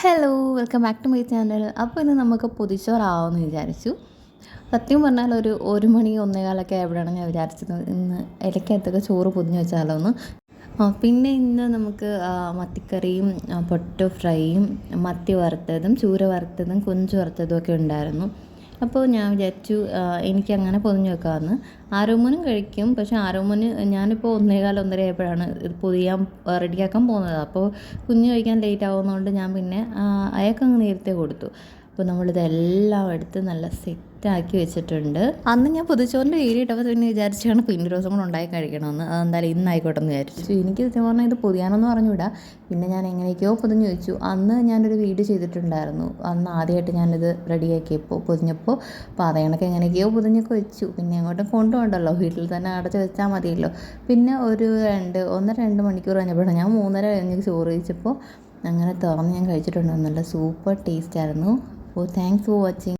Hello welcome back to my channel അപ്പോൾ ഇന്ന് നമുക്ക് പൊതിച്ചോറാവുമെന്ന് വിചാരിച്ചു. സത്യം പറഞ്ഞാൽ ഒരു ഒരു മണി ഒന്നേകാലൊക്കെ എവിടെയാണ് ഞാൻ വിചാരിച്ചത് ഇന്ന് ഇലക്കകത്തൊക്കെ ചോറ് പൊതിഞ്ഞ് വെച്ചാലോ എന്ന് പിന്നെ ഇന്ന് നമുക്ക് മത്തിക്കറിയും പൊട്ടോ ഫ്രൈയും മത്തി വറുത്തതും ചൂര വറുത്തതും കൊഞ്ച് വറുത്തതും ഒക്കെ ഉണ്ടായിരുന്നു. അപ്പോൾ ഞാൻ വിചാരിച്ചു എനിക്ക് അങ്ങനെ പൊതിഞ്ഞ് വെക്കാമെന്ന്. ആരോമോനും കഴിക്കും പക്ഷേ ആരോമോന് ഞാനിപ്പോൾ ഒന്നേകാൽ ഒന്നര ആയപ്പോഴാണ് ഇത് പൊതിയാൻ റെഡിയാക്കാൻ പോകുന്നത്. അപ്പോൾ കുഞ്ഞ് കഴിക്കാൻ ലേറ്റ് ആവുന്നതുകൊണ്ട് ഞാൻ പിന്നെ അയാൾക്ക് അയാൾക്കങ്ങ് നേരത്തെ കൊടുത്തു. അപ്പോൾ നമ്മളിതെല്ലാം എടുത്ത് നല്ല സെറ്റാക്കി വെച്ചിട്ടുണ്ട്. അന്ന് ഞാൻ പുതുച്ചോറിന്റെ വീഡിയോ ഇട്ടപ്പോൾ പിന്നെ വിചാരിച്ചാണ് പിന്നെ ഒരു ദിവസം കൂടെ ഉണ്ടാക്കി കഴിക്കണമെന്ന് അതെന്തായാലും ഇന്നായിക്കോട്ടെ എന്ന് വിചാരിച്ചു. എനിക്ക് സത്യം പറഞ്ഞാൽ ഇത് പുതിയാണെന്ന് പറഞ്ഞുവിടാ പിന്നെ ഞാൻ എങ്ങനെയൊക്കെയോ പൊതിഞ്ഞ് വെച്ചു. അന്ന് ഞാനൊരു വീട് ചെയ്തിട്ടുണ്ടായിരുന്നു. അന്ന് ആദ്യമായിട്ട് ഞാനിത് റെഡിയാക്കിയപ്പോൾ പൊതിഞ്ഞപ്പോൾ അപ്പോൾ അതേ എങ്ങനെയൊക്കെയോ പൊതിഞ്ഞൊക്കെ വെച്ചു. പിന്നെ അങ്ങോട്ടും കൊണ്ടുപോകണ്ടല്ലോ. വീട്ടിൽ തന്നെ അടച്ച് വെച്ചാൽ മതിയല്ലോ. പിന്നെ ഒരു രണ്ട് ഒന്നര രണ്ട് മണിക്കൂർ കഴിഞ്ഞപ്പോൾ ഞാൻ മൂന്നര കഴിഞ്ഞ് ചോറ് കഴിച്ചപ്പോൾ അങ്ങനെ തുറന്ന് ഞാൻ കഴിച്ചിട്ടുണ്ടായിരുന്നു നല്ല സൂപ്പർ ടേസ്റ്റ് ആയിരുന്നു. for thanks for watching.